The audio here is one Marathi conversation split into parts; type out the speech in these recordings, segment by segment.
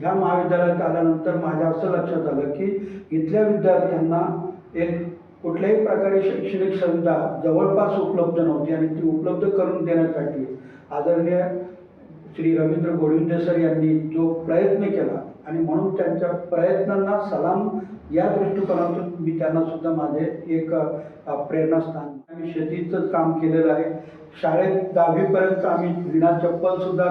ह्या महाविद्यालयात आल्यानंतर माझ्या असं लक्षात आलं की इथल्या विद्यार्थ्यांना एक कुठल्याही प्रकारे शैक्षणिक सुविधा जवळपास उपलब्ध नव्हती आणि ती उपलब्ध करून देण्यासाठी आदरणीय श्री रवींद्र गोविंदे सर यांनी जो प्रयत्न केला आणि म्हणून त्यांच्या प्रयत्नांना सलाम या दृष्टिकोनातून मी त्यांना सुद्धा माझे एक प्रेरणास्थान. आम्ही शेतीचं काम केलेलं आहे. शाळेत दहावीपर्यंत आम्ही विना चप्पल सुद्धा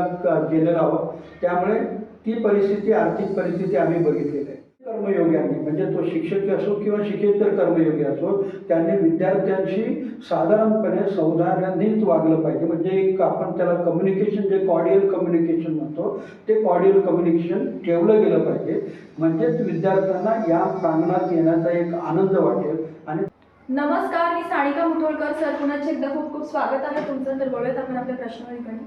केलेलं आहोत. त्यामुळे ती परिस्थिती आर्थिक परिस्थिती आम्ही बघितलेली आहे. कर्मयोग्यांनी म्हणजे तो शिक्षक असो किंवा शिकेतर कर्मयोगी असो त्यांनी विद्यार्थ्यांशी साधारणपणे सौहार्दानेच वागलं पाहिजे. म्हणजे एक आपण त्याला कम्युनिकेशन जे कॉर्डियल कम्युनिकेशन म्हणतो ते कॉर्डियल कम्युनिकेशन ठेवलं गेलं पाहिजे. म्हणजेच विद्यार्थ्यांना या प्रांगणात येण्याचा एक आनंद वाटेल. आणि नमस्कार मी सानिका मुठोळकर सर पुन्हा एकदा खूप खूप स्वागत आहे. तुमचं तर बोलूयात आपण आपल्या प्रश्नाकडे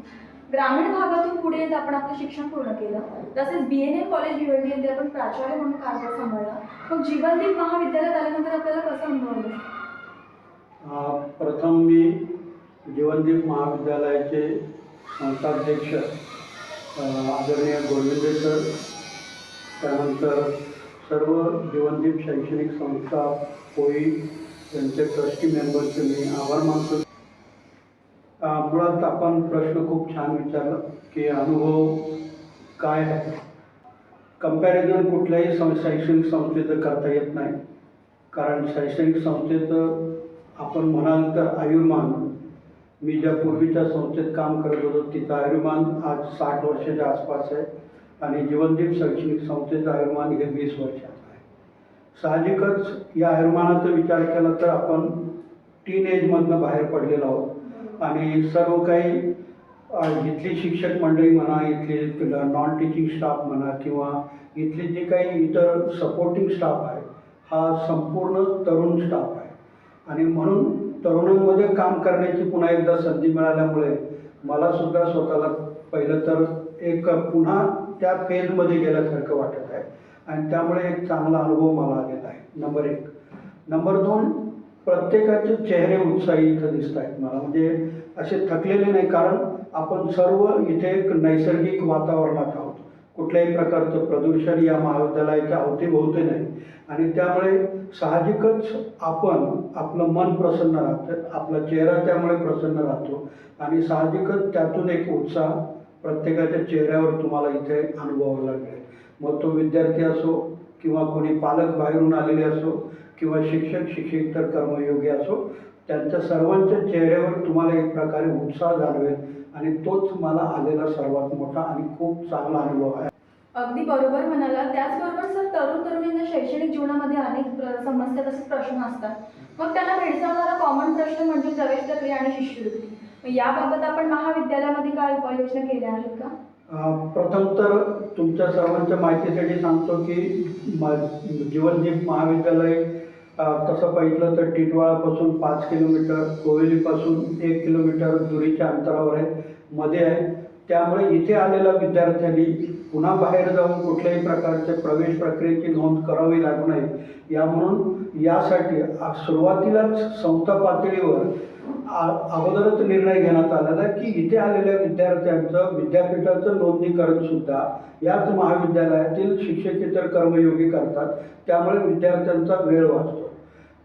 ग्रामीण भागातून पुढे येत आपण आपलं शिक्षण पूर्ण केलं. तसेच बी एन एम कॉलेज निवडली आणि ते आपण प्राचार्य म्हणून कारभार सांभाळला. मग जीवनदीप महाविद्यालयात आल्यानंतर आपल्याला कसं अनुभव प्रथम मी जीवनदीप महाविद्यालयाचे संस्थाध्यक्ष आदरणीय गोविंदे सर त्यानंतर सर्व जीवनदीप शैक्षणिक संस्था पोई त्यांचे ट्रस्टी मेंबरचे मी आभार मानतो. मुळात आपण प्रश्न खूप छान विचारला की अनुभव काय आहे? कंपॅरिझन कुठल्याही सं शैक्षणिक संस्थेचं करता येत नाही. कारण शैक्षणिक संस्थेचं आपण म्हणाल तर आयुर्मान. मी ज्या पूर्वीच्या संस्थेत काम करत होतो तिचं आयुर्मान आज साठ वर्षाच्या आसपास आहे आणि जीवनदीप शैक्षणिक संस्थेचं आयुर्मान हे वीस वर्षाचं आहे. साहजिकच या आयुर्मानाचा विचार केला तर आपण टीन एजमधनं बाहेर पडलेलो आहोत. आणि सर्व काही इथली शिक्षक मंडळी म्हणा इथली नॉन टीचिंग स्टाफ म्हणा किंवा इथली जी काही इतर सपोर्टिंग स्टाफ आहे हा संपूर्ण तरुण स्टाफ आहे. आणि म्हणून तरुणांमध्ये काम करण्याची पुन्हा एकदा संधी मिळाल्यामुळे मला सुद्धा स्वतःला पहिलं तर एक पुन्हा त्या फेजमध्ये गेल्यासारखं वाटत आहे. आणि त्यामुळे एक चांगला अनुभव मला आलेला आहे. नंबर एक. नंबर दोन प्रत्येकाचे चेहरे उत्साही इथं दिसत आहेत मला. म्हणजे असे थकलेले नाही कारण आपण सर्व इथे एक नैसर्गिक वातावरणात आहोत. कुठल्याही प्रकारचं प्रदूषण या महाविद्यालयाच्या अवतीभोवती नाही. आणि त्यामुळे साहजिकच आपण आपलं मन प्रसन्न राहतं आपला चेहरा त्यामुळे प्रसन्न राहतो. आणि साहजिकच त्यातून एक उत्साह प्रत्येकाच्या चेहऱ्यावर तुम्हाला इथे अनुभवायला मिळेल. मग तो विद्यार्थी असो किंवा कोणी पालक बाहेरून आलेले असो किंवा शिक्षक शिक्षिकेतर कर्मयोगी असो त्यांच्या सर्वांच्या चेहऱ्यावर तुम्हाला एक प्रकारे उत्साह जाणवेल आणि तोच मला आलेला सर्वात मोठा आणि खूप चांगला अनुभव आहे. अगदी बरोबर म्हणाला त्याचबरोबर सर तरुण तरुणींना शैक्षणिक जीवनामध्ये अनेक समस्या तसेच प्रश्न असतात. मग त्यांना भेडसावणारा कॉमन प्रश्न म्हणजे प्रवेश प्रक्रिया आणि शिष्यवृत्ती. याबाबत आपण महाविद्यालयामध्ये काय उपाययोजना केल्या आहेत का? प्रथम तर तुमच्या सर्वांच्या माहितीसाठी सांगतो की जीवनदीप महाविद्यालय तसं पाहिलं तर टिटवाळापासून पाच किलोमीटर कोवेलीपासून एक किलोमीटर दुरीच्या अंतरावर आहे मध्ये आहे. त्यामुळे इथे आलेल्या विद्यार्थ्यांनी पुन्हा बाहेर जाऊन कुठल्याही प्रकारच्या प्रवेश प्रक्रियेची नोंद करावी लागू नये. या म्हणून यासाठी सुरुवातीलाच संस्था पातळीवर आ- अगोदरच निर्णय घेण्यात आलेला आहे की इथे आलेल्या विद्यार्थ्यांचं विद्यापीठाचं नोंदणीकरण सुद्धा याच महाविद्यालयातील शिक्षकेतर कर्मयोगी करतात. त्यामुळे विद्यार्थ्यांचा वेळ वाचतो.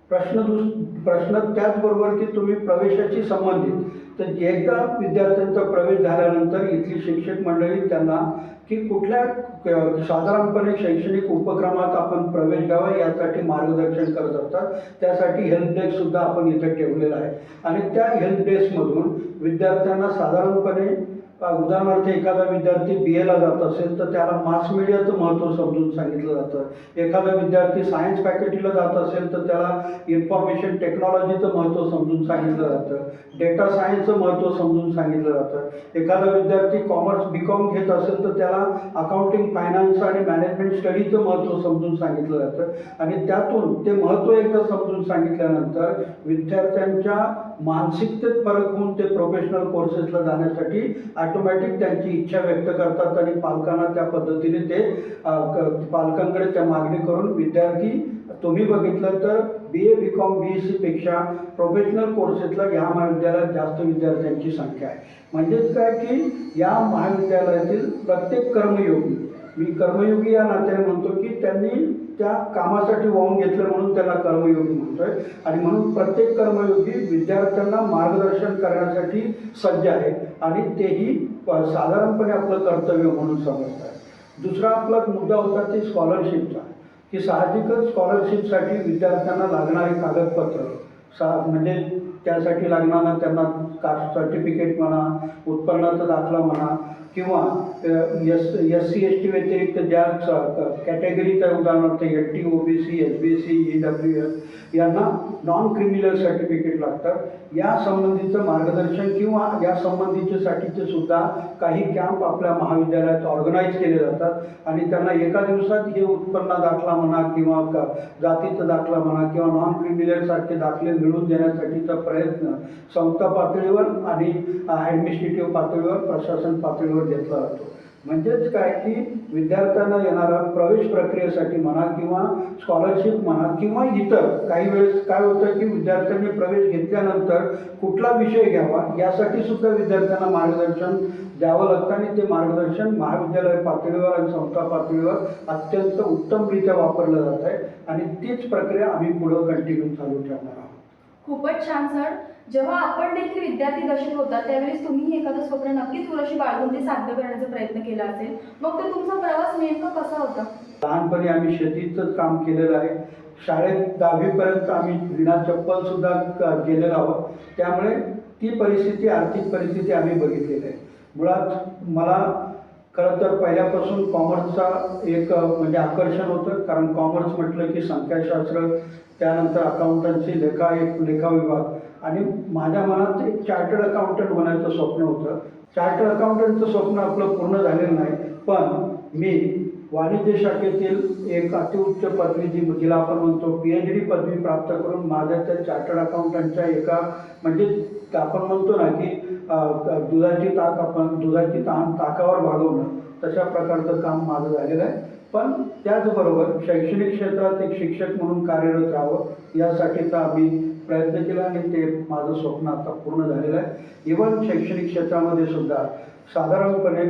प्रश्न दुस प्रश्न त्याचबरोबर की तुम्ही प्रवेशाशी संबंधित. तर एकदा विद्यार्थ्यांचा प्रवेश झाल्यानंतर इथली शिक्षक मंडळी त्यांना की कुठल्या साधारणपणे शैक्षणिक उपक्रमात आपण प्रवेश घ्यावा यासाठी मार्गदर्शन करत असतात. त्यासाठी हेल्प डेस्क सुद्धा आपण इथे ठेवलेला आहे. आणि त्या हेल्प डेस्कमधून विद्यार्थ्यांना साधारणपणे उदाहरणार्थ एखादा विद्यार्थी बी एला जात असेल तर त्याला मास मीडियाचं महत्त्व समजून सांगितलं जातं. एखादा विद्यार्थी सायन्स फॅकल्टीला जात असेल तर त्याला इन्फॉर्मेशन टेक्नॉलॉजीचं महत्त्व समजून सांगितलं जातं. डेटा सायन्सचं महत्त्व समजून सांगितलं जातं. एखादा विद्यार्थी कॉमर्स बी कॉम घेत असेल तर त्याला अकाउंटिंग फायनान्स आणि मॅनेजमेंट स्टडीचं महत्त्व समजून सांगितलं जातं. आणि त्यातून ते महत्त्व एकदा समजून सांगितल्यानंतर विद्यार्थ्यांच्या मानसिकतेत फरक होऊन ते प्रोफेशनल कोर्सेसला जाण्यासाठी ऑटोमॅटिक त्यांची इच्छा व्यक्त करतात आणि पालकांना त्या पद्धतीने ते पालकांकडे त्या मागणी करून विद्यार्थी तुम्ही बघितलं तर B A B com B S सीपेक्षा professional कोर्सेसला या महाविद्यालयात जास्त विद्यार्थ्यांची संख्या आहे. म्हणजेच काय की या महाविद्यालयातील प्रत्येक कर्मयोगी मी कर्मयोगी या नात्याने म्हणतो की त्यांनी त्या कामासाठी वाहून घेतलं म्हणून त्याला कर्मयोगी म्हणतोय. आणि म्हणून प्रत्येक कर्मयोगी विद्यार्थ्यांना मार्गदर्शन करण्यासाठी सज्ज आहे. आणि तेही साधारणपणे आपलं कर्तव्य म्हणून समजतात. दुसरा आपला मुद्दा होता ते स्कॉलरशिपचा की साहजिकच स्कॉलरशिपसाठी विद्यार्थ्यांना लागणारे कागदपत्र सा म्हणजे त्यासाठी लागणारा त्यांना कास्ट सर्टिफिकेट म्हणा उत्पन्नाचा दाखला म्हणा किंवा S S C S T व्यतिरिक्त ज्या कॅटेगरीचा उदाहरणार्थ L T O B C S B C E W S यांना नॉन क्रिमिनल सर्टिफिकेट लागतं. या संबंधीचं मार्गदर्शन किंवा या संबंधीच्यासाठीचे सुद्धा काही कॅम्प आपल्या महाविद्यालयात ऑर्गनाईज केले जातात. आणि त्यांना एका दिवसात हे उत्पन्न दाखला म्हणा किंवा जातीचा दाखला म्हणा किंवा नॉन क्रिमिनल सारखे दाखले मिळवून देण्यासाठीचा प्रयत्न संस्था पातळीवर आणि ॲडमिनिस्ट्रेटिव्ह पातळीवर प्रशासन पातळीवर घेतला जातो. म्हणजेच काय की विद्यार्थ्यांना येणारा प्रवेश प्रक्रियेसाठी म्हणा किंवा स्कॉलरशिप म्हणा किंवा इतर काही वेळेस काय होतं की विद्यार्थ्यांनी प्रवेश घेतल्यानंतर कुठला विषय घ्यावा यासाठी सुद्धा विद्यार्थ्यांना मार्गदर्शन द्यावं लागतं आणि ते मार्गदर्शन महाविद्यालय पातळीवर आणि संस्था पातळीवर अत्यंत उत्तमरित्या वापरलं जात आहे. आणि तीच प्रक्रिया आम्ही पुढं कंटिन्यू चालू ठेवणार आहोत. खूपच छान सर. जेव्हा आपण देखील विद्यार्थी दशेत होता त्यावेळेस तुम्ही एखादं स्वप्न नक्कीच पुरेशी बाळगून ते साध्य करण्याचा प्रयत्न केला असेल. मग ते तुमचा प्रवास नेमका कसा होता? लहानपणी आम्ही शेतीचंच काम केलेलं आहे. शाळेत दहावीपर्यंत आम्ही विना चप्पल सुद्धा क- गेलेलो आहोत. त्यामुळे ती परिस्थिती आर्थिक परिस्थिती आम्ही बघितलेली आहे. मुळात मला खरं तर पहिल्यापासून कॉमर्सचा एक म्हणजे आकर्षण होतं. कारण कॉमर्स म्हटलं की संख्याशास्त्र त्यानंतर अकाउंटन्सी लेखा एक लेखा विभाग. आणि माझ्या मनात एक चार्टर्ड अकाउंटंट बनायचं स्वप्न होतं. चार्टर्ड अकाउंटंटचं स्वप्न आपलं पूर्ण झालेलं नाही पण मी वाणिज्य शाखेतील एक अतिउच्च पदवी जी जिला आपण म्हणतो पी एच डी पदवी प्राप्त करून माझ्या त्या चार्टर्ड अकाउंटंटच्या एका म्हणजे आपण म्हणतो ना की दुधाची ताक आपण दुधाची ताण ताकावर भागवणं तशा प्रकारचं काम माझं झालेलं आहे. पण त्याचबरोबर शैक्षणिक क्षेत्रात एक शिक्षक म्हणून कार्यरत राहावं यासाठीचा आम्ही प्रयत्न केला आणि ते माझं स्वप्न आता पूर्ण झालेलं आहे. इवन शैक्षणिक क्षेत्रामध्ये सुद्धा साधारणपणे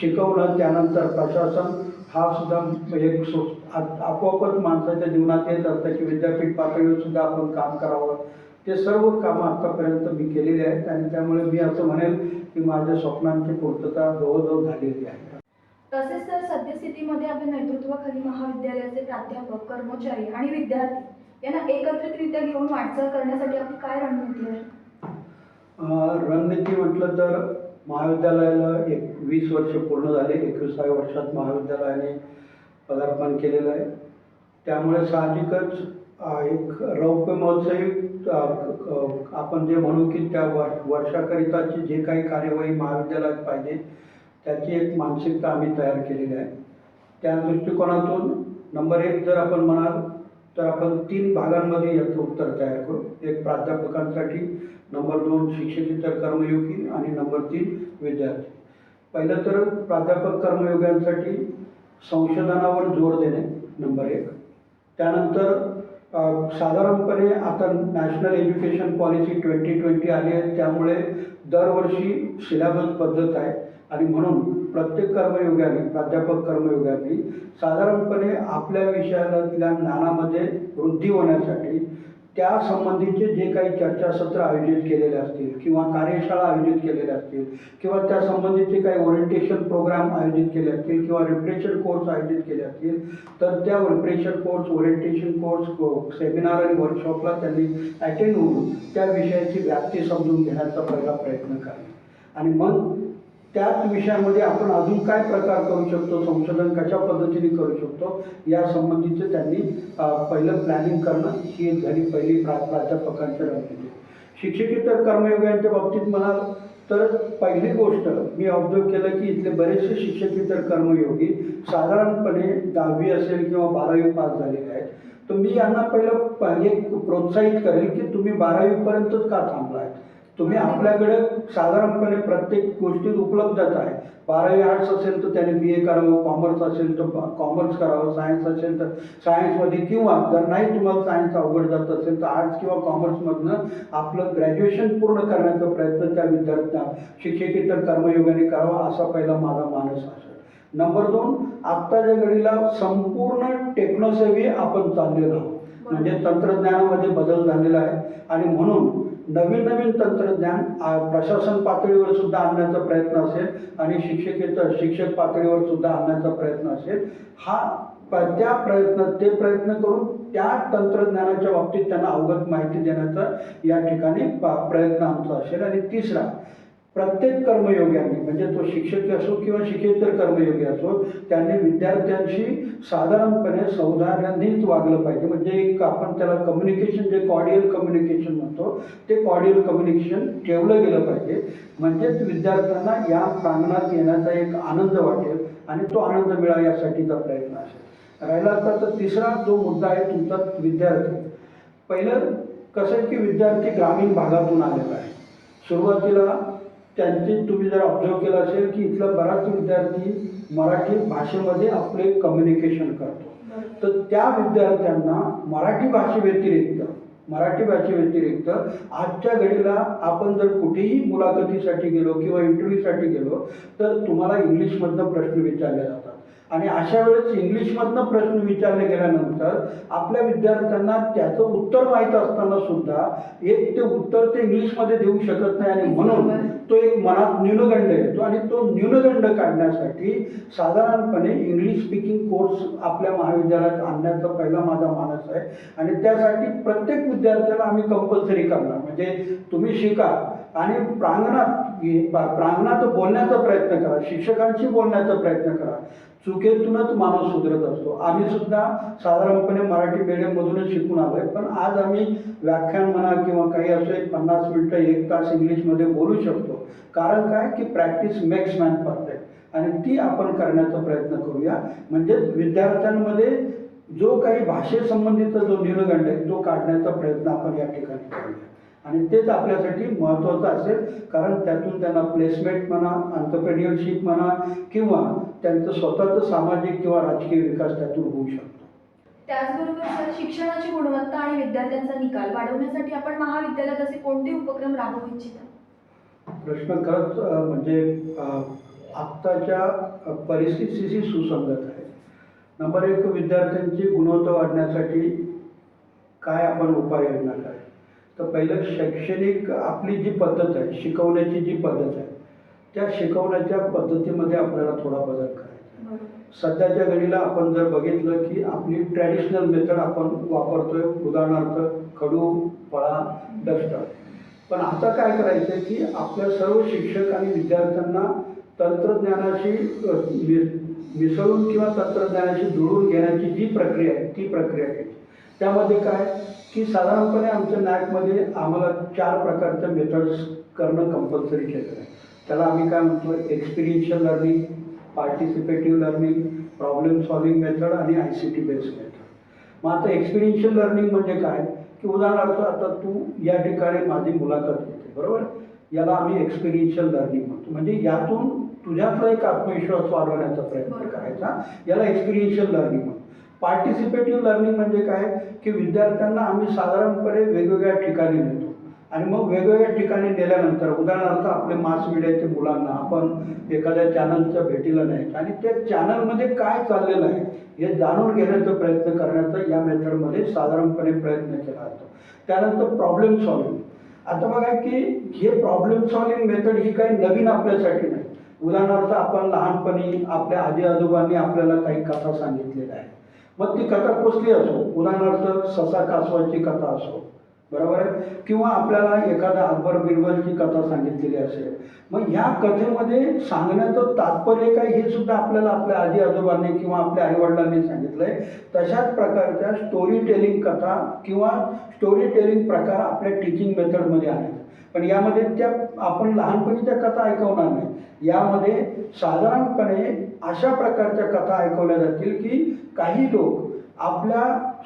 शिकवणं त्यानंतर प्रशासन हा सुद्धा एक सो आपोआपच माणसाच्या जीवनात येत असतं की विद्यापीठ पातळीवर सुद्धा आपण काम करावं. ते सर्व कामं आत्तापर्यंत मी केलेली आहेत आणि त्यामुळे मी असं म्हणेल की माझ्या स्वप्नांची पूर्तता जवळजवळ झालेली आहे. तसेच तर सद्यस्थितीमध्ये आपल्या नेतृत्वाखाली महाविद्यालयाचे प्राध्यापक कर्मचारी आणि विद्यार्थी यांना एकत्रितरित्या घेऊन वाटचाल करण्यासाठी आपली काय रणनीती आहे? रणनीती म्हटलं तर महाविद्यालयाला एक वीस वर्ष पूर्ण झाले एकविसाव्या वर्षात महाविद्यालयाने पदार्पण केलेलं आहे. त्यामुळे साहजिकच एक रौप्य महोत्सवी आपण जे म्हणू की त्या वर्षाकरिताची जे काही कार्यवाही महाविद्यालयात पाहिजे त्याची एक मानसिकता आम्ही तयार केलेली आहे. त्या दृष्टिकोनातून नंबर एक जर आपण म्हणाल तर आपण तीन भागांमध्ये याचं उत्तर तयार करू. एक प्राध्यापकांसाठी नंबर दोन शिक्षकेतर कर्मयोगी आणि नंबर तीन विद्यार्थी. पहिलं तर प्राध्यापक कर्मयोग्यांसाठी संशोधनावर जोर देणे नंबर एक. त्यानंतर साधारणपणे आता national education policy twenty twenty आली आहे. त्यामुळे दरवर्षी सिलेबस पद्धत आहे. आणि म्हणून प्रत्येक कर्मयोगाने प्राध्यापक कर्मयोग्यांनी साधारणपणे आपल्या विषयातल्या ज्ञानामध्ये वृद्धी होण्यासाठी त्या संबंधीचे जे काही चर्चासत्र आयोजित केलेले असतील किंवा कार्यशाळा आयोजित केलेल्या असतील किंवा त्या संबंधीचे काही ओरिएंटेशन प्रोग्राम आयोजित केले असतील किंवा रिप्रेशन कोर्स आयोजित केले असतील तर त्या refresher course orientation course seminar आणि वर्कशॉपला त्यांनी अटेंड होऊन त्या विषयाची व्याप्ती समजून घेण्याचा पहिला प्रयत्न करा. आणि मग त्याच विषयामध्ये आपण अजून काय प्रकार करू शकतो संशोधन कशा पद्धतीने करू शकतो या संबंधीचं त्यांनी पहिलं प्लॅनिंग करणं ही एक झाली पहिली प्रा प्राध्यापकांच्या रणनीती शिक्षकेतर कर्मयोगांच्या बाबतीत म्हणाल तर पहिली गोष्ट मी ऑब्झर्व केलं की इथले बरेचसे शिक्षकेतर कर्मयोगी साधारणपणे दहावी असेल किंवा बारावी पास झालेले आहेत. तर मी यांना पहिलं एक प्रोत्साहित करेल की तुम्ही बारावीपर्यंतच का थांबला आहे तुम्ही आपल्याकडे साधारणपणे प्रत्येक गोष्टीत उपलब्धच आहे. बारावी आर्ट्स असेल तर त्याने बी ए करावं कॉमर्स असेल तर कॉमर्स करावं सायन्स असेल तर सायन्समध्ये किंवा जर नाही तुम्हाला सायन्स अवघड जात असेल तर आर्ट्स किंवा कॉमर्समधनं आपलं ग्रॅज्युएशन पूर्ण करण्याचा प्रयत्न त्या विद्यार्थ्यांना शिक्षकेतर कर्मयोगाने करावा असा पहिला माझा मानस असेल नंबर दोन आत्ताच्या घडीला संपूर्ण टेक्नोसेवी आपण चाललेलो आहोत. म्हणजे तंत्रज्ञानामध्ये बदल झालेला आहे. आणि म्हणून नवीन नवीन तंत्रज्ञान आ, प्रशासन पातळीवर सुद्धा आणण्याचा प्रयत्न असेल आणि शिक्षकेतर शिक्षक पातळीवर सुद्धा आणण्याचा प्रयत्न असेल हा प- त्या प्रयत्न ते प्रयत्न करून त्या तंत्रज्ञानाच्या बाबतीत त्यांना अवगत माहिती देण्याचा या ठिकाणी प्रयत्न आमचा असेल. आणि तिसरा प्रत्येक कर्मयोग्यांनी म्हणजे तो शिक्षक असो किंवा शिक्षेतर कर्मयोगी असो त्यांनी विद्यार्थ्यांशी साधारणपणे सौहार्दानेच वागलं पाहिजे. म्हणजे एक आपण त्याला कम्युनिकेशन जे कॉडियल कम्युनिकेशन म्हणतो ते कॉडियल कम्युनिकेशन ठेवलं गेलं पाहिजे. म्हणजेच विद्यार्थ्यांना या प्रांगणात येण्याचा एक आनंद वाटेल आणि तो आनंद मिळा यासाठीचा प्रयत्न असेल. राहिला असता तर तिसरा जो मुद्दा आहे तुमचा विद्यार्थी. पहिलं कसं आहे की विद्यार्थी ग्रामीण भागातून आलेला आहे. सुरुवातीला त्यांची तुम्ही जर ऑब्झर्व केलं असेल की इथला बराच विद्यार्थी मराठी भाषेमध्ये आपले कम्युनिकेशन करतो. तर त्या विद्यार्थ्यांना मराठी भाषेव्यतिरिक्त मराठी भाषेव्यतिरिक्त आजच्या घडीला आपण जर कुठेही मुलाखतीसाठी गेलो किंवा इंटरव्ह्यूसाठी गेलो तर तुम्हाला इंग्लिशमधनं प्रश्न विचारले जातात. आणि अशा वेळेस इंग्लिशमधनं प्रश्न विचारले गेल्यानंतर आपल्या विद्यार्थ्यांना त्याचं उत्तर माहीत असताना सुद्धा एक ते उत्तर ते इंग्लिशमध्ये देऊ शकत नाही. आणि म्हणून तो एक मनात न्यूनगंड येतो. आणि तो न्यूनगंड काढण्यासाठी साधारणपणे इंग्लिश स्पीकिंग कोर्स आपल्या महाविद्यालयात आणण्याचा पहिला माझा मानस आहे. आणि त्यासाठी प्रत्येक विद्यार्थ्याला आम्ही कंपल्सरी करणार. म्हणजे तुम्ही शिका आणि प्रांगणात प्रांगणात बोलण्याचा प्रयत्न करा. शिक्षकांशी बोलण्याचा प्रयत्न करा. चुकेतूनच माणूस सुधरत असतो. आम्ही सुद्धा साधारणपणे मराठी मीडियममधूनच शिकून आलो आहे पण आज आम्ही व्याख्यान म्हणा किंवा काही असं एक पन्नास मिनटं एक तास इंग्लिशमध्ये बोलू शकतो. कारण काय? की प्रॅक्टिस मेक्स मॅन परफेक्ट आणि ती आपण करण्याचा प्रयत्न करूया. म्हणजेच विद्यार्थ्यांमध्ये जो काही भाषेसंबंधीचा जो न्यूनगंड आहे तो काढण्याचा प्रयत्न आपण या ठिकाणी करूया. आणि तेच आपल्यासाठी महत्त्वाचं असेल. कारण त्यातून त्यांना प्लेसमेंट म्हणा अंतरप्रेन्युअरशिप म्हणा किंवा त्यांचं स्वतःचं सामाजिक किंवा राजकीय विकास त्यातून होऊ शकतो. त्याचबरोबर सर शिक्षणाची गुणवत्ता आणि विद्यार्थ्यांचा निकाल वाढवण्यासाठी आपण महाविद्यालयात असे कोणते उपक्रम राबवू इच्छिता? प्रश्न खरंच म्हणजे आत्ताच्या परिस्थितीशी सुसंगत आहे. नंबर एक विद्यार्थ्यांची गुणवत्ता वाढण्यासाठी काय आपण उपाययोजना काय तर पहिलं शैक्षणिक आपली जी पद्धत आहे शिकवण्याची जी पद्धत आहे त्या शिकवण्याच्या पद्धतीमध्ये आपल्याला थोडा बदल करायचा आहे. सध्याच्या घडीला आपण जर बघितलं की आपली ट्रॅडिशनल मेथड आपण वापरतोय उदाहरणार्थ खडू फळा डस्टर पण आता काय करायचं आहे की आपल्या सर्व शिक्षक आणि विद्यार्थ्यांना तंत्रज्ञानाशी मिसळून किंवा तंत्रज्ञानाशी जुळून घेण्याची जी प्रक्रिया आहे ती प्रक्रिया घ्यायची त्यामध्ये काय? की साधारणपणे आमच्या नॅकमध्ये आम्हाला चार प्रकारच्या मेथड्स करणं कंपल्सरी केलेलं आहे. त्याला आम्ही काय म्हणतो? Experiential learning participative learning problem solving method आणि I C T based method मग आता एक्सपिरियन्शियल लर्निंग म्हणजे काय? की उदाहरणार्थ आता तू या ठिकाणी माझी मुलाखत घेते बरोबर? याला आम्ही एक्सपिरियन्शियल लर्निंग म्हणतो. म्हणजे यातून तुझ्यातला एक आत्मविश्वास वाढवण्याचा प्रयत्न. करायचा. याला एक्सपिरियन्शियल लर्निंग म्हणतो. पार्टिसिपेटिव्ह लर्निंग म्हणजे काय? की विद्यार्थ्यांना आम्ही साधारणपणे वेगवेगळ्या ठिकाणी नेतो. आणि मग वेगवेगळ्या ठिकाणी नेल्यानंतर उदाहरणार्थ आपले मास मीडियाच्या मुलांना आपण एखाद्या चॅनलच्या भेटीला नाही आणि त्या चॅनलमध्ये काय चाललेलं आहे हे जाणून घेण्याचा प्रयत्न करण्याचा या मेथडमध्ये साधारणपणे प्रयत्न केला जातो. त्यानंतर प्रॉब्लेम सॉल्विंग आता बघा की हे प्रॉब्लेम सॉल्विंग मेथड ही काही नवीन आपल्यासाठी नाही. उदाहरणार्थ आपण लहानपणी आपल्या आजी आजोबांनी आपल्याला काही कथा सांगितलेल्या आहेत. मग ती कथा कसली असो. उदाहरणार्थ ससा कासवाची कथा असो. बरोबर आहे? किंवा आपल्याला एखादा अकबर बिरबलची कथा सांगितलेली असेल. मग ह्या कथेमध्ये सांगण्याचं तात्पर्य काय हे सुद्धा आपल्याला आपल्या आजी आजोबांनी किंवा आपल्या आईवडिलांनी सांगितलंय. तशाच प्रकारच्या स्टोरी टेलिंग कथा किंवा स्टोरी टेलिंग प्रकार आपल्या टीचिंग मेथडमध्ये आहेत. पण यामध्ये त्या आपण लहानपणी त्या कथा ऐकवणार नाही. यामध्ये साधारणपणे अशा प्रकारच्या कथा ऐकवल्या जातील की काही लोक आपल्या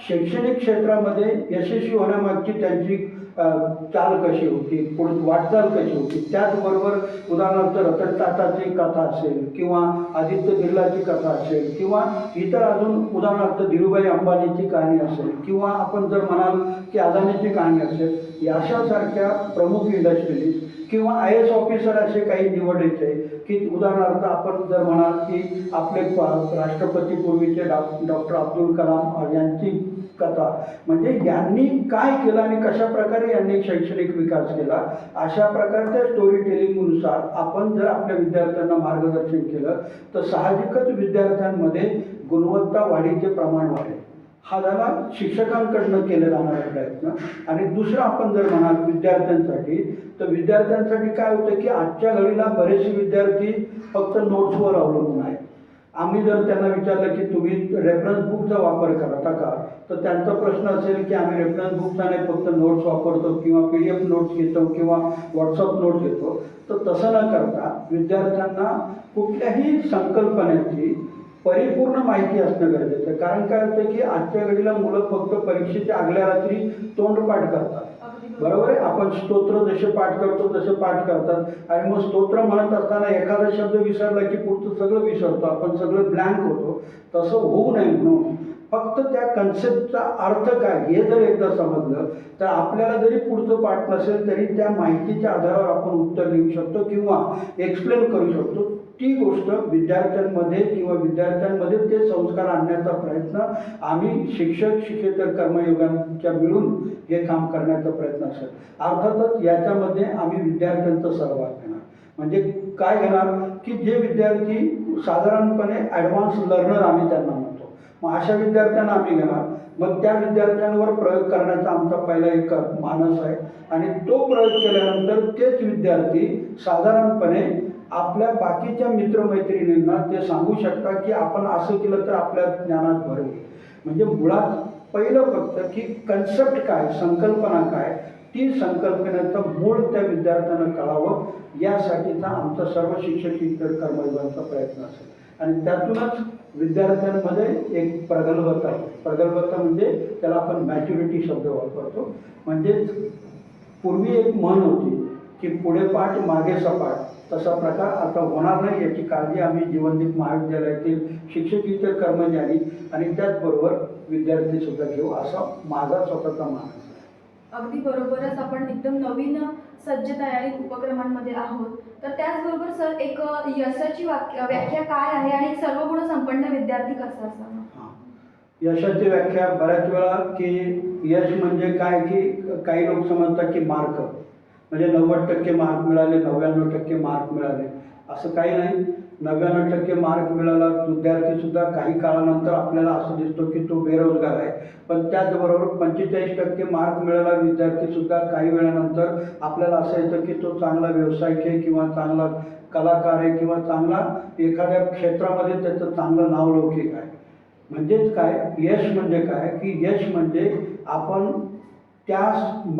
शैक्षणिक क्षेत्रामध्ये यशस्वी होण्यामागची त्यांची चाल कशी होती पुढे वाटचाल कशी होती त्याचबरोबर उदाहरणार्थ रतन टाटाची कथा असेल किंवा आदित्य बिर्लाची कथा असेल किंवा इतर अजून उदाहरणार्थ धीरूभाई अंबानीची कहाणी असेल किंवा आपण जर म्हणाल की अदानीची कहाणी असेल या अशासारख्या प्रमुख इंडस्ट्रीज किंवा आय एस ऑफिसर असे काही निवडायचे की उदाहरणार्थ आपण जर म्हणाल की आपले राष्ट्रपतीपूर्वीचे राष्ट्रपती डॉ डॉक्टर अब्दुल कलाम यांची कथा म्हणजे यांनी काय केलं आणि कशा प्रकारे यांनी शैक्षणिक विकास केला अशा प्रकारच्या स्टोरी टेलिंगनुसार आपण जर आपल्या विद्यार्थ्यांना मार्गदर्शन केलं तर साहजिकच विद्यार्थ्यांमध्ये गुणवत्ता वाढीचे प्रमाण वाढेल. हा झाला शिक्षकांकडनं केला जाणारा प्रयत्न. आणि दुसरं आपण जर म्हणाल विद्यार्थ्यांसाठी तर विद्यार्थ्यांसाठी काय होतं की आजच्या घडीला बरेचसे विद्यार्थी फक्त नोट्सवर अवलंबून आहेत. आम्ही जर त्यांना विचारलं की तुम्ही रेफरन्स बुकचा वापर करता का? तर त्यांचा प्रश्न असेल की आम्ही रेफरन्स बुकचा नाही फक्त नोट्स वापरतो किंवा पी डी एफ नोट्स घेतो किंवा व्हॉट्सअप नोट्स घेतो. तर तसं न करता विद्यार्थ्यांना कुठल्याही संकल्पनेची परिपूर्ण माहिती असणं गरजेचं आहे. कारण काय होतं की आजच्या घडीला मुलं फक्त परीक्षेच्या आगल्या रात्री तोंडपाठ करतात. बरोबर. आहे? आपण स्तोत्र जसे पाठ करतो तसे पाठ करतात. आणि मग स्तोत्र म्हणत असताना एखादा शब्द विसरला की पुढचं सगळं विसरतो. आपण सगळं ब्लँक होतो. तसं होऊ नये म्हणून. फक्त त्या कन्सेप्टचा अर्थ काय? हे जर एकदा समजलं तर आपल्याला जरी पुढचं पाठ नसेल तरी त्या माहितीच्या आधारावर आपण उत्तर लिहू शकतो किंवा एक्सप्लेन करू शकतो. ती गोष्ट विद्यार्थ्यांमध्ये किंवा विद्यार्थ्यांमध्ये ते संस्कार आणण्याचा प्रयत्न आम्ही शिक्षक शिक्षेतर कर्मयोगांच्या मिळून हे काम करण्याचा प्रयत्न असेल. अर्थातच याच्यामध्ये आम्ही विद्यार्थ्यांचा सहभाग घेणार. म्हणजे काय घेणार? की जे विद्यार्थी साधारणपणे ॲडव्हान्स लर्नर आम्ही त्यांना म्हणतो. मग अशा विद्यार्थ्यांना आम्ही घेणार. मग त्या विद्यार्थ्यांवर प्रयोग करण्याचा आमचा पहिला एक मानस आहे. आणि तो प्रयोग केल्यानंतर तेच विद्यार्थी साधारणपणे आपल्या बाकीच्या मित्रमैत्रिणींना ते सांगू शकता की आपण असं केलं तर आपल्या ज्ञानात भर होईल. म्हणजे मुळात पहिलं फक्त की कन्सेप्ट काय संकल्पना काय ती संकल्पनेचं मूळ त्या विद्यार्थ्यांना कळावं यासाठीचा आमचा सर्व शिक्षक शिक्षण कर्मयोगांचा प्रयत्न असेल. आणि त्यातूनच विद्यार्थ्यांमध्ये एक प्रगल्भता आहे प्रगल्भता म्हणजे त्याला आपण मॅच्युरिटी शब्द वापरतो. म्हणजेच पूर्वी एक म्हण होती की पुढे पाठ मागे सपाट. तसा प्रकार आता होणार नाही याची काळजी आम्ही जीवनदीप महाविद्यालयातील शिक्षक इतर कर्मचारी आणि त्याचबरोबर विद्यार्थी सुद्धा घेऊ असा माझा स्वतःचा मानस आहे अगदी बरोबरच आपण एकदम नवीन सज्ज तयारी उपक्रमांमध्ये आहोत. तर त्याचबरोबर सर एक यशाची वाक्य व्याख्या काय आहे आणि एक सर्वगुण संपन्न विद्यार्थी कसा असावा? हां. यशाची व्याख्या बऱ्याच वेळा की यश म्हणजे काय की काही लोक समजतात की मार्क. म्हणजे नव्वद टक्के मार्क मिळाले नव्याण्णव टक्के मार्क मिळाले. असं काही नाही. नव्याण्णव टक्के मार्क मिळाला विद्यार्थीसुद्धा काही काळानंतर आपल्याला असं दिसतो की तो बेरोजगार आहे. पण त्याचबरोबर पंचेचाळीस टक्के मार्क मिळाला विद्यार्थीसुद्धा काही वेळानंतर आपल्याला असं येतं की तो चांगला व्यावसायिक आहे किंवा चांगला कलाकार आहे किंवा चांगला एखाद्या क्षेत्रामध्ये त्याचं चांगलं नावलौकिक आहे. म्हणजेच काय? यश म्हणजे काय? की यश म्हणजे आपण त्या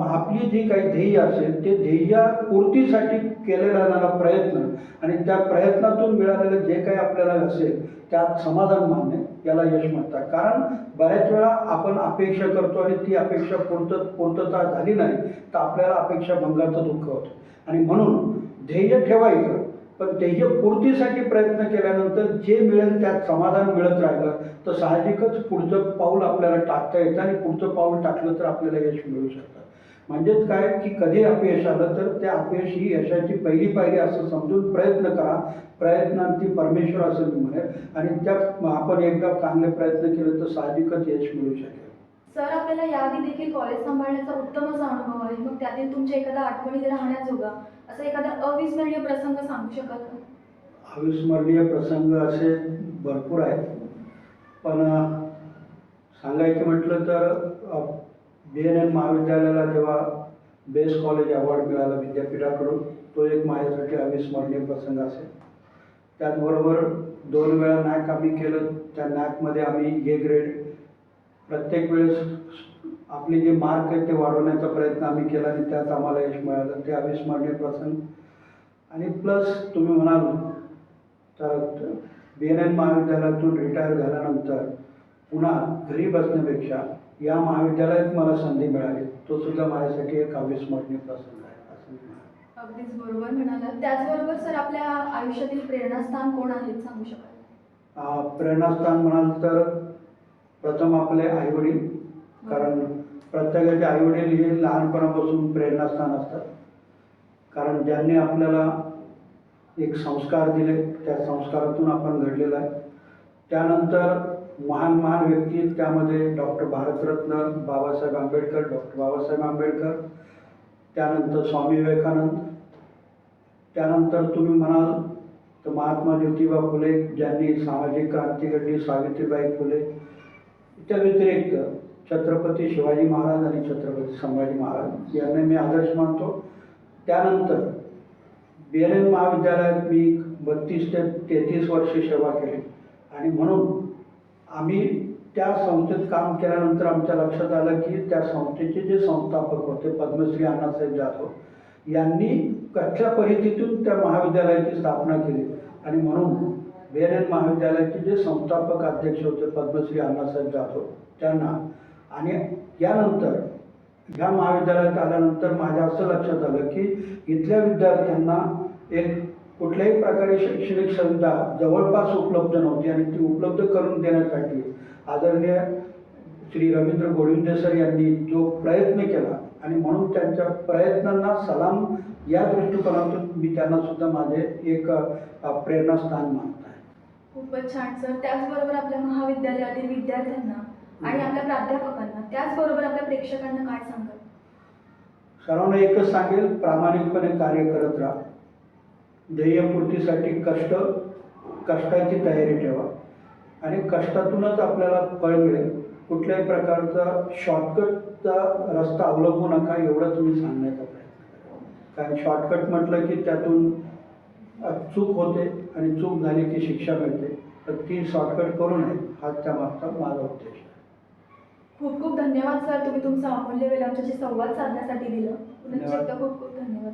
आपली जी काही ध्येय असेल ते ध्येय पूर्तीसाठी केलेला जाणारा प्रयत्न आणि त्या प्रयत्नातून मिळालेलं जे काही आपल्याला असेल त्यात समाधान मानणे याला यश म्हणतात. कारण बऱ्याच वेळा आपण अपेक्षा करतो आणि ती अपेक्षा पूर्त पूर्तता झाली नाही तर आपल्याला अपेक्षा भंगाचं दुःख होतं. आणि म्हणून ध्येय ठेवायचं पण त्याच्या पूर्तीसाठी प्रयत्न केल्यानंतर जे मिळेल त्यात समाधान मिळत राहिलं तर साहजिकच पुढचं पाऊल आपल्याला टाकता येतं आणि पुढचं पाऊल टाकलं तर आपल्याला यश मिळू शकतं. म्हणजेच काय की कधी अपयश आलं तर त्या अपयश ही यशाची पहिली पायरी असं समजून प्रयत्न करा. प्रयत्नांती परमेश्वर असं मी म्हणेल. आणि त्या आपण एकदा चांगले प्रयत्न केले तर साहजिकच यश मिळू शकेल. सर आपल्याला याआधी देखील कॉलेज सांभाळण्याचा उत्तम असा अनुभव आहे. मग त्यातील तुमच्या एखादा आठवणीत राहण्याजोगा असा एखादा अविस्मरणीय प्रसंग सांगू शकाल का? अविस्मरणीय प्रसंग असे भरपूर आहेत. पण सांगायचं म्हटलं तर बी एन एन महाविद्यालयाला जेव्हा बेस्ट कॉलेज अवॉर्ड मिळाला विद्यापीठाकडून तो एक माझ्यासाठी अविस्मरणीय प्रसंग असेल. त्याचबरोबर दोन वेळा नॅक आम्ही केलं. त्या नॅकमध्ये आम्ही ए ग्रेड प्रत्येक वेळेस आपले जे मार्क आहेत ते वाढवण्याचा प्रयत्न आम्ही केला आणि त्यात आम्हाला यश मिळालं. ते अविस्मरणीय प्रसंग. आणि प्लस तुम्ही म्हणाल तर बी एन एन महाविद्यालयातून रिटायर झाल्यानंतर पुन्हा घरी बसण्यापेक्षा या महाविद्यालयात मला संधी मिळाली. तो सुद्धा माझ्यासाठी एक अविस्मरणीय प्रसंग आहे असं मी म्हणेन. अगदीच बरोबर म्हणालात. त्याचबरोबर सर आपल्या आयुष्यातील प्रेरणास्थान कोण आहेत सांगू शकाल? अं, प्रेरणास्थान म्हणाल तर प्रथम आपले आईवडील कारण प्रत्येकाचे आईवडील हे लहानपणापासून प्रेरणास्थान असतात. कारण ज्यांनी आपल्याला एक संस्कार दिले त्या संस्कारातून आपण घडलेलं आहे. त्यानंतर महान महान व्यक्ती त्यामध्ये डॉक्टर भारतरत्न बाबासाहेब आंबेडकर डॉक्टर बाबासाहेब आंबेडकर त्यानंतर स्वामी विवेकानंद त्यानंतर तुम्ही म्हणाल तर महात्मा ज्योतिबा फुले ज्यांनी सामाजिक क्रांती घडली सावित्रीबाई फुले त्या व्यतिरिक्त छत्रपती शिवाजी महाराज आणि छत्रपती संभाजी महाराज यांना मी आदर्श मानतो. त्यानंतर बी एन एन महाविद्यालयात मी बत्तीस ते तेहतीस वर्षे सेवा केली. आणि म्हणून आम्ही त्या संस्थेत काम केल्यानंतर आमच्या लक्षात आलं की त्या संस्थेचे जे संस्थापक होते पद्मश्री अण्णासाहेब जाधव यांनी कच्च्या परिस्थितीतून त्या महाविद्यालयाची स्थापना केली. आणि म्हणून बी एन एन महाविद्यालयाचे जे संस्थापक अध्यक्ष होते पद्मश्री अण्णासाहेब जाधव त्यांना आणि यानंतर ह्या महाविद्यालयात आल्यानंतर माझ्या असं लक्षात आलं की इथल्या विद्यार्थ्यांना एक कुठल्याही प्रकारे शैक्षणिक सुविधा जवळपास उपलब्ध नव्हती आणि ती उपलब्ध करून देण्यासाठी आदरणीय श्री रवींद्र गोविंदे सर यांनी जो प्रयत्न केला आणि म्हणून त्यांच्या प्रयत्नांना सलाम या दृष्टिकोनातून मी त्यांना सुद्धा माझे एक प्रेरणास्थान मानतो. खूपच छान सर त्याचबरोबर आपल्या महाविद्यालयातील विद्यार्थ्यांना आणि आपल्या प्राध्यापकांना त्याचबरोबर आपल्या प्रेक्षकांना काय सांगाल? सर्वांना एकच सांगेल प्रामाणिकपणे कार्य करत राहा. ध्येयपूर्तीसाठी कष्ट कष्टाची तयारी ठेवा. आणि कष्टातूनच आपल्याला फळ मिळेल. कुठल्याही प्रकारचा शॉर्टकटचा रस्ता अवलंबू नका एवढंच मी सांगण्याचा प्रयत्न कारण शॉर्टकट म्हटलं की त्यातून चूक होते आणि चूक झाली की शिक्षा मिळते तर ती शॉर्टकट करू नये हा त्यामागचा माझा उद्देश आहे. खूप खूप धन्यवाद सर. तुम्ही तुमचा अमूल्य वेळ आमच्याशी संवाद साधण्यासाठी दिलं. खूप खूप धन्यवाद.